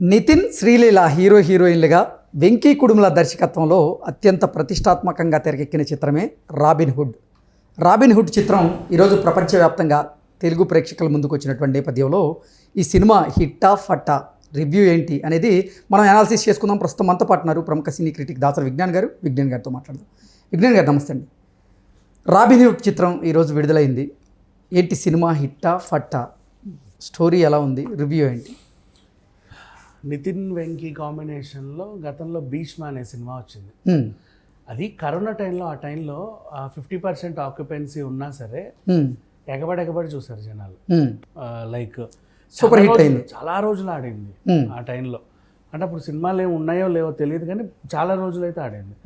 Nitin Sreeleela hero హీరోయిన్లుగా వెంకీ కుడుముల దర్శకత్వంలో అత్యంత ప్రతిష్టాత్మకంగా తెరకెక్కిన చిత్రమే రాబిన్ హుడ్. రాబిన్ హుడ్ చిత్రం ఈరోజు ప్రపంచవ్యాప్తంగా తెలుగు ప్రేక్షకుల ముందుకు వచ్చినటువంటి నేపథ్యంలో ఈ సినిమా హిట్టా ఫట్టా రివ్యూ ఏంటి అనేది మనం అనాలిసిస్ చేసుకుందాం. ప్రస్తుతం మనతో పాటున్నారు ప్రముఖ సినీ క్రిటిక్ దాసరి విజ్ఞాన్ గారు. విజ్ఞాన్ గారితో మాట్లాడదాం. విజ్ఞాన్ గారు నమస్తే అండి రాబిన్ హుడ్ చిత్రం ఈరోజు విడుదలైంది. ఏంటి సినిమా హిట్టా ఫట్టా? స్టోరీ ఎలా ఉంది? రివ్యూ ఏంటి? నితిన్ వెంకీ కాంబినేషన్లో గతంలో భీష్మ అనే సినిమా వచ్చింది. అది కరోనా టైంలో ఆ టైంలో ఫిఫ్టీ పర్సెంట్ ఆక్యుపెన్సీ ఉన్నా సరే. ఎగబడి ఎగబడి చూసారు జనాలు. లైక్ Super hit అయింది. చాలా రోజులు ఆడింది. ఆ టైంలో అంటే అప్పుడు సినిమాలు ఏమి ఉన్నాయో లేవో తెలియదు కానీ చాలా రోజులు అయితే ఆడింది.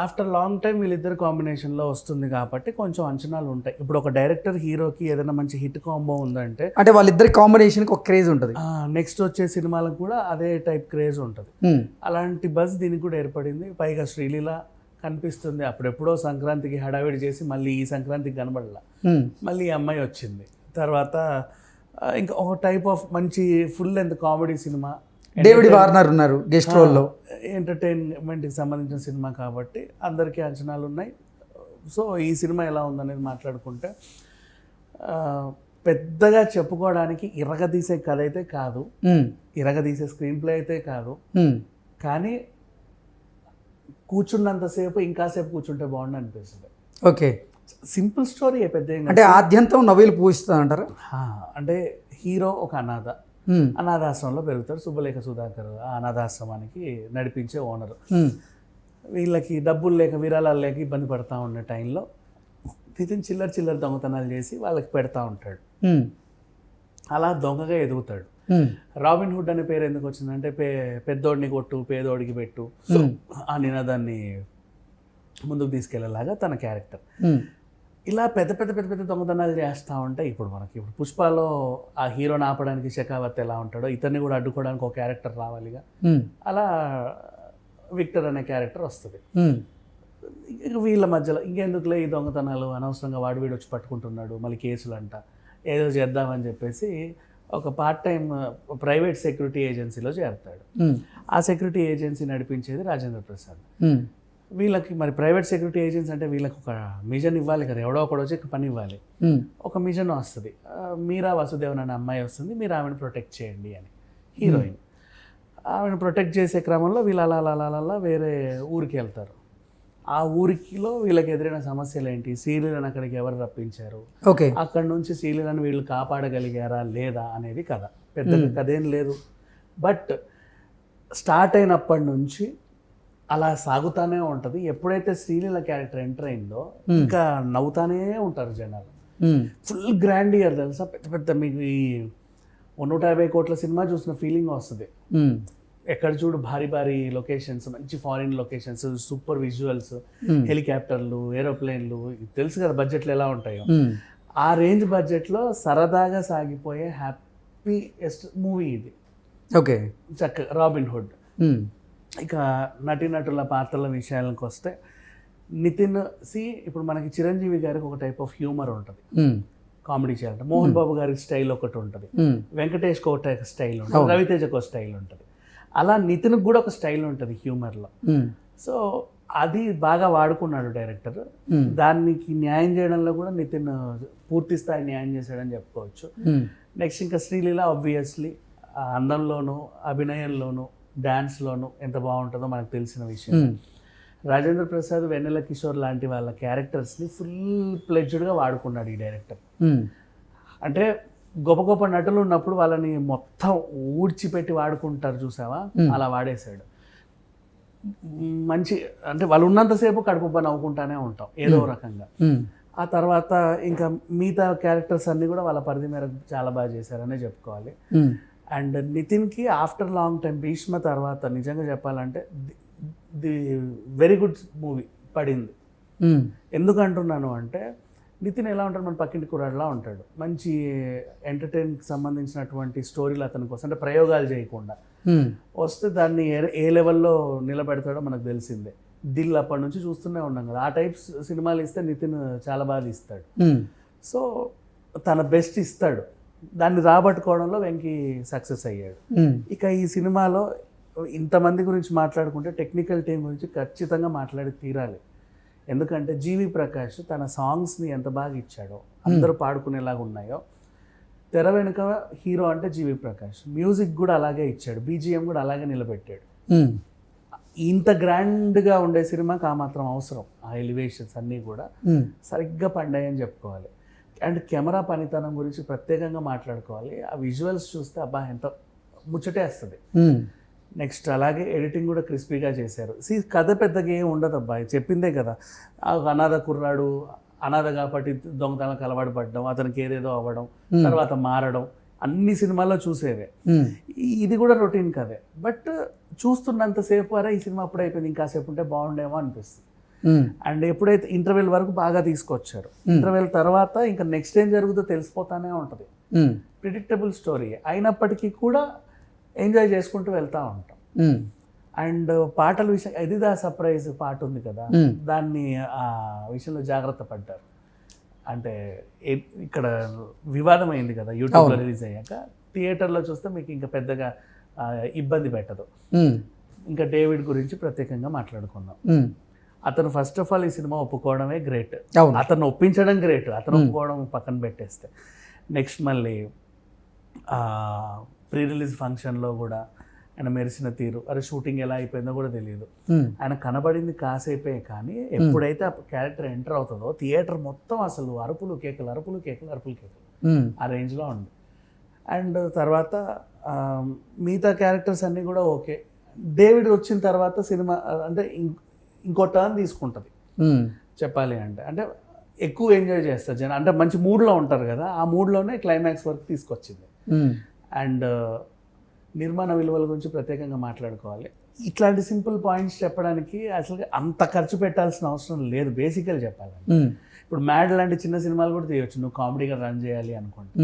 ఆఫ్టర్ లాంగ్ టైం వీళ్ళిద్దరు కాంబినేషన్లో వస్తుంది కాబట్టి కొంచెం అంచనాలు ఉంటాయి. ఇప్పుడు ఒక డైరెక్టర్ హీరోకి ఏదైనా మంచి హిట్ కాంబో ఉందంటే అంటే వాళ్ళిద్దరి కాంబినేషన్కి ఒక క్రేజ్ ఉంటుంది. నెక్స్ట్ వచ్చే సినిమాలకు కూడా అదే టైప్ క్రేజ్ ఉంటుంది. అలాంటి బజ్ దీనికి కూడా ఏర్పడింది. పైగా శ్రీలీల కనిపిస్తుంది. అప్పుడెప్పుడో సంక్రాంతికి హడావిడి చేసి మళ్ళీ ఈ సంక్రాంతికి కనబడలా. మళ్ళీ ఈ అమ్మాయి వచ్చింది. తర్వాత ఇంకా ఒక టైప్ ఆఫ్ మంచి full length comedy cinema David Warner ఉన్నారు గెస్ట్ రోల్లో ఎంటర్టైన్మెంట్కి సంబంధించిన సినిమా కాబట్టి అందరికీ అంచనాలు ఉన్నాయి సో ఈ సినిమా ఎలా ఉందనేది మాట్లాడుకుంటే పెద్దగా చెప్పుకోవడానికి ఇరగదీసే కథ అయితే కాదు హ్మ్. ఇరగదీసే స్క్రీన్ ప్లే అయితే కాదు హ్మ్. కానీ కూర్చున్నంతసేపు ఇంకాసేపు కూర్చుంటే బాగుండు అనిపిస్తుంది ఓకే సింపుల్ స్టోరీ పెద్ద. అంటే ఆద్యంతం నవ్వులు పూజిస్తుంది అంటారా అంటే హీరో ఒక అనాథ. అనాథాశ్రమంలో పెరుగుతాడు శుభలేఖ సుధాకర్ ఆ అనాథాశ్రమానికి నడిపించే ఓనరు. వీళ్ళకి డబ్బులు లేక విరాళాలు లేక ఇబ్బంది పడతా ఉన్న టైంలో నితిన్ చిల్లర చిల్లర దొంగతనాలు చేసి వాళ్ళకి పెడతా ఉంటాడు. అలా దొంగగా ఎదుగుతాడు. రాబిన్ హుడ్ అనే పేరు ఎందుకు వచ్చిందంటే పే పెద్దోడిని కొట్టు పేదోడికి పెట్టు. ఆ నినాదాన్ని ముందుకు తీసుకెళ్ళేలాగా తన క్యారెక్టర్. ఇలా పెద్ద పెద్ద పెద్ద పెద్ద దొంగతనాలు చేస్తూ ఉంటే ఇప్పుడు మనకి ఇప్పుడు పుష్పలో ఆ హీరోని ఆపడానికి శకావత్ ఎలా ఉంటాడో ఇతన్ని కూడా అడ్డుకోవడానికి ఒక క్యారెక్టర్ రావాలిగా. అలా విక్టర్ అనే క్యారెక్టర్ వస్తుంది. ఇక వీళ్ళ మధ్యలో ఇంకెందుకులే ఈ దొంగతనాలు అనవసరంగా వాడు వీడు వచ్చి పట్టుకుంటున్నాడు మళ్ళీ కేసులు అంట ఏదో చేద్దామని చెప్పేసి ఒక పార్ట్ టైం ప్రైవేట్ సెక్యూరిటీ ఏజెన్సీలో చేరతాడు. ఆ సెక్యూరిటీ ఏజెన్సీ నడిపించేది రాజేంద్ర ప్రసాద్. వీళ్ళకి మరి ప్రైవేట్ సెక్యూరిటీ ఏజెన్సీ అంటే వీళ్ళకి ఒక మిషన్ ఇవ్వాలి కదా ఎవడో ఒకడు వచ్చి పని ఇవ్వాలి. ఒక మిషన్ వస్తుంది. మీరా వసుదేవన్ అనే అమ్మాయి వస్తుంది మీరు ఆమెను ప్రొటెక్ట్ చేయండి అని. హీరోయిన్ ఆమెను ప్రొటెక్ట్ చేసే క్రమంలో వీళ్ళు అలా అలా అలా వేరే ఊరికి వెళ్తారు. ఆ ఊరికిలో వీళ్ళకి ఎదురైన సమస్యలు ఏంటి? సీరియలను అక్కడికి ఎవరు రప్పించారు? ఓకే. అక్కడ నుంచి సీరియలను వీళ్ళు కాపాడగలిగారా లేదా అనేది కథ. పెద్దగా కథ ఏం లేదు. బట్ స్టార్ట్ అయినప్పటి నుంచి అలా సాగుతానే ఉంటుంది ఎప్పుడైతే శ్రీలీల క్యారెక్టర్ ఎంటర్ అయిందో ఇంకా నవ్వుతానే ఉంటారు జనాలు. ఫుల్ గ్రాండ్ ఇయర్ తెలుసా పెద్ద పెద్ద మీకు ఈ నూట యాభై కోట్ల సినిమా చూసిన ఫీలింగ్ వస్తుంది. ఎక్కడ చూడు భారీ భారీ లొకేషన్స్ మంచి ఫారిన్ లొకేషన్స్ సూపర్ విజువల్స్. హెలికాప్టర్లు ఏరోప్లేన్లు తెలుసు కదా బడ్జెట్లు ఎలా ఉంటాయో. ఆ రేంజ్ బడ్జెట్లో సరదాగా సాగిపోయే హ్యాపీయెస్ట్ మూవీ ఇది ఓకే చక్క రాబిన్ హుడ్. ఇక నటీనటుల పాత్రల విషయాలకు వస్తే నితిన్ సి ఇప్పుడు మనకి చిరంజీవి గారికి ఒక టైప్ ఆఫ్ హ్యూమర్ ఉంటుంది. కామెడీ చేయాలంటే మోహన్ బాబు గారి స్టైల్ ఒకటి ఉంటుంది హ్మ్. వెంకటేష్కి ఒక స్టైల్ ఉంటుంది రవితేజకి ఒక స్టైల్ ఉంటుంది అలా నితిన్కి కూడా ఒక స్టైల్ ఉంటుంది హ్యూమర్లో. సో అది బాగా వాడుకున్నాడు డైరెక్టర్. దానికి న్యాయం చేయడంలో కూడా నితిన్ పూర్తి స్థాయి న్యాయం చేశాడని చెప్పుకోవచ్చు. నెక్స్ట్ ఇంకా శ్రీలీల ఆబ్వియస్లీ అందంలోను అభినయంలోను డ్యాన్స్లోను ఎంత బాగుంటుందో మనకు తెలిసిన విషయం. రాజేంద్ర ప్రసాద్ వెన్నెల కిషోర్ లాంటి వాళ్ళ క్యారెక్టర్స్ని ఫుల్ ప్లెడ్జ్డ్గా వాడుకున్నాడు ఈ డైరెక్టర్. అంటే గొప్ప గొప్ప నటులు ఉన్నప్పుడు వాళ్ళని మొత్తం ఊడ్చిపెట్టి వాడుకుంటారు చూసావా అలా వాడేశాడు మంచి అంటే వాళ్ళు ఉన్నంతసేపు కడుపు నవ్వుకుంటానే ఉంటాం ఏదో రకంగా. ఆ తర్వాత ఇంకా మిగతా క్యారెక్టర్స్ అన్నీ కూడా వాళ్ళ పరిధి మేరకు చాలా బాగా చేశారనే చెప్పుకోవాలి. అండ్ నితిన్కి ఆఫ్టర్ లాంగ్ టైం భీష్మ తర్వాత నిజంగా చెప్పాలంటే ది- వెరీ గుడ్ మూవీ పడింది. హ్మ్. ఎందుకు అంటున్నాను అంటే నితిన్ ఎలా ఉంటాడు? మన పక్కింటి కుర్రాడులా ఉంటాడు. మంచి ఎంటర్టైన్కి సంబంధించినటువంటి స్టోరీలు అతని కోసం అంటే ప్రయోగాలు చేయకుండా. వస్తే దాన్ని ఏ ఏ లెవెల్లో నిలబెడతాడో మనకు తెలిసిందే. దిల్ అప్పటి నుంచి చూస్తూనే ఉన్నాం కదా. ఆ టైప్ సినిమాలు ఇస్తే నితిన్ చాలా బాగా ఇస్తాడు. సో తన బెస్ట్ ఇస్తాడు. దాన్ని రాబట్టుకోవడంలో వెంకీ సక్సెస్ అయ్యాడు. ఇక ఈ సినిమాలో ఇంతమంది గురించి మాట్లాడుకుంటే టెక్నికల్ టీం గురించి ఖచ్చితంగా మాట్లాడి తీరాలి. ఎందుకంటే జీవి ప్రకాష్ తన సాంగ్స్ని ఎంత బాగా ఇచ్చాడో అందరూ పాడుకునేలాగా ఉన్నాయో తెర వెనుక హీరో అంటే జీవి ప్రకాష్. మ్యూజిక్ కూడా అలాగే ఇచ్చాడు. బీజిఎం కూడా అలాగే నిలబెట్టాడు. ఇంత గ్రాండ్గా ఉండే సినిమాకి ఆ మాత్రం అవసరం. ఆ ఎలివేషన్స్ అన్నీ కూడా సరిగ్గా పండాయని చెప్పుకోవాలి. అండ్ కెమెరా పనితనం గురించి ప్రత్యేకంగా మాట్లాడుకోవాలి. ఆ విజువల్స్ చూస్తే అబ్బా ఎంత ముచ్చటేస్తుంది. ఉమ్, నెక్స్ట్ అలాగే ఎడిటింగ్ కూడా క్రిస్పీగా చేశారు. సి కథ పెద్దగా ఏం ఉండదు అబ్బాయి చెప్పిందే కదా. అనాథ కుర్రాడు అనాథ కాబట్టి దొంగతనాలకు అలవాటు పడడం అతనికి ఏదేదో అవ్వడం తర్వాత మారడం అన్ని సినిమాల్లో చూసేవే. ఇది కూడా రొటీన్ కదే. బట్ చూస్తున్నంతసేపు అరే ఈ సినిమా అప్పుడు అయిపోయింది ఇంకాసేపు ఉంటే బాగుండేమో అనిపిస్తుంది. అండ్ ఎప్పుడైతే ఇంటర్వెల్ వరకు బాగా తీసుకొచ్చారు. ఇంటర్వెల్ తర్వాత ఇంకా నెక్స్ట్ ఏం జరుగుతుందో తెలిసిపోతానే ఉంటుంది. ప్రిడిక్టబుల్ స్టోరీ అయినప్పటికీ కూడా ఎంజాయ్ చేసుకుంటూ వెళ్తూ ఉంటాం. ఉమ్, అండ్ పాటల విషయం ఎదిదా సర్ప్రైజ్ పాట ఉంది కదా. Hmm. దాన్ని ఆ విషయంలో జాగ్రత్త పడ్డారు. అంటే ఇక్కడ వివాదం అయింది కదా యూట్యూబ్లో రిలీజ్ అయ్యాక. థియేటర్లో చూస్తే మీకు ఇంకా పెద్దగా ఇబ్బంది పెట్టదు. ఇంకా డేవిడ్ గురించి ప్రత్యేకంగా మాట్లాడుకుందాం. అతను ఫస్ట్ ఆఫ్ ఆల్ ఈ సినిమా ఒప్పుకోవడమే గ్రేట్ అవును. అతను ఒప్పించడం గ్రేట్ అతను ఒప్పుకోవడం పక్కన పెట్టేస్తే. నెక్స్ట్ మళ్ళీ ప్రీ రిలీజ్ ఫంక్షన్లో కూడా ఆయన మెరిసిన తీరు. అరే షూటింగ్ ఎలా అయిపోయిందో కూడా తెలియదు. ఆయన కనబడింది కాసేపే కానీ ఎప్పుడైతే ఆ క్యారెక్టర్ ఎంటర్ అవుతుందో థియేటర్ మొత్తం అసలు అరుపులు కేకలు అరుపులు కేకలు అరుపులు కేకలు. ఆ రేంజ్లో ఉంది. అండ్ తర్వాత మిగతా క్యారెక్టర్స్ అన్నీ కూడా ఓకే డేవిడ్ వచ్చిన తర్వాత సినిమా అంటే ఇంకో టర్న్ తీసుకుంటుంది. చెప్పాలి అంటే. అంటే ఎక్కువ ఎంజాయ్ చేస్తారు జనం. అంటే మంచి మూడ్లో ఉంటారు కదా ఆ మూడ్లోనే క్లైమాక్స్ వరకు తీసుకొచ్చింది. అండ్ నిర్మాణ విలువల గురించి ప్రత్యేకంగా మాట్లాడుకోవాలి. ఇట్లాంటి సింపుల్ పాయింట్స్ చెప్పడానికి అసలు అంత ఖర్చు పెట్టాల్సిన అవసరం లేదు. బేసికల్ చెప్పాలంటే. ఉమ్, ఇప్పుడు మ్యాడ్ లాంటి చిన్న సినిమాలు కూడా తీయొచ్చు. నువ్వు కామెడీగా రన్ చేయాలి అనుకుంటే.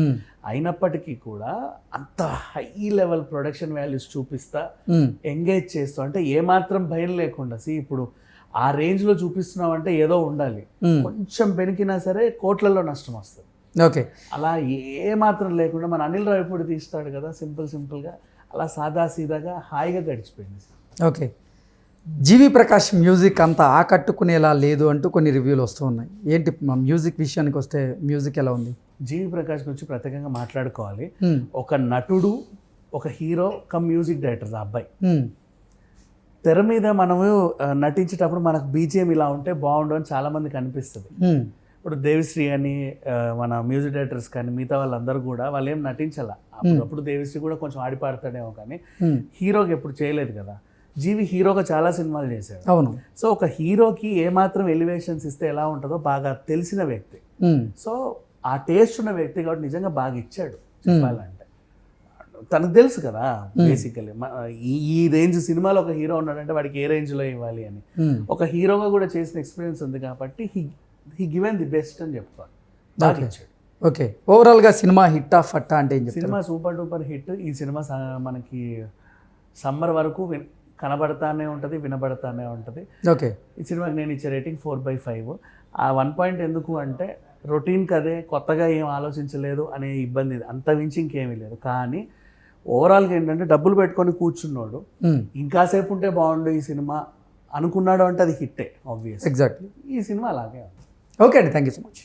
అయినప్పటికీ కూడా అంత హై లెవెల్ ప్రొడక్షన్ వాల్యూస్ చూపిస్తా ఎంగేజ్ చేస్తూ. అంటే ఏమాత్రం భయం లేకుండా సి ఇప్పుడు ఆ రేంజ్లో చూపిస్తున్నావు అంటే ఏదో ఉండాలి. కొంచెం పెనికినా సరే కోట్లలో నష్టం వస్తుంది. ఓకే. అలా ఏ మాత్రం లేకుండా మన అనిల్ రావిపూడి తీస్తాడు కదా సింపుల్ సింపుల్గా. అలా సాదా సీదాగా హాయిగా గడిచిపోయింది ఓకే. జీవి ప్రకాష్ మ్యూజిక్ అంత ఆకట్టుకునేలా లేదు అంటూ కొన్ని రివ్యూలు వస్తూ ఉన్నాయి. ఏంటి మ్యూజిక్ విషయానికి వస్తే మ్యూజిక్ ఎలా ఉంది? జీవి ప్రకాష్ గురించి ప్రత్యేకంగా మాట్లాడుకోవాలి. ఒక నటుడు ఒక హీరో కమ్ మ్యూజిక్ డైరెక్టర్ ఆ అబ్బాయి. తెర మీద మనము నటించేటప్పుడు మనకు బీజిఎం ఇలా ఉంటే బాగుండు అని చాలామందికి అనిపిస్తుంది. ఇప్పుడు దేవిశ్రీ అని మన మ్యూజిక్ డైరెక్టర్స్ కానీ మిగతా వాళ్ళందరూ కూడా వాళ్ళు ఏం నటించాల. అప్పుడప్పుడు దేవిశ్రీ కూడా కొంచెం ఆడి పాడతాడేమో కానీ హీరోకి ఎప్పుడు చేయలేదు కదా. జీవి హీరోగా చాలా సినిమాలు చేశాడు అవును. సో ఒక హీరోకి ఏమాత్రం ఎలివేషన్స్ ఇస్తే ఎలా ఉంటుందో బాగా తెలిసిన వ్యక్తి. సో ఆ టేస్ట్ ఉన్న వ్యక్తి కాబట్టి నిజంగా బాగా ఇచ్చాడు చెప్పాలంటే. తనకు తెలుసు కదా బేసికలీ ఈ రేంజ్ సినిమాలో ఒక హీరో ఉన్నాడంటే వాడికి ఏ రేంజ్లో ఇవ్వాలి అని. ఒక హీరోగా కూడా చేసిన ఎక్స్పీరియన్స్ ఉంది కాబట్టి he he given the best అని చెప్తాను బాగా Okay. ఇచ్చాడు ఓకే. ఓవరాల్గా సినిమా హిట్టా ఫట్టా అంటే ఏం చెప్తారు? సినిమా సూపర్ డూపర్ హిట్. ఈ సినిమా మనకి సమ్మర్ వరకు కనబడతానే ఉంటుంది వినబడతానే ఉంటుంది. ఓకే. ఈ సినిమాకి నేను ఇచ్చే రేటింగ్ ఫోర్ బై ఫైవ్ ఆ వన్ పాయింట్ ఎందుకు అంటే రొటీన్ కదే కొత్తగా ఏం ఆలోచించలేదు అనే ఇబ్బంది. అంత మించి ఇంకేమీ లేదు. కానీ ఓవరాల్గా ఏంటంటే డబ్బులు పెట్టుకొని కూర్చున్నాడు ఇంకాసేపు ఉంటే బాగుండు ఈ సినిమా అనుకున్నాడు అంటే అది హిట్టే ఆబ్వియస్ ఎగ్జాక్ట్లీ ఈ సినిమా అలాగే ఓకే అండి థ్యాంక్ యూ సో మచ్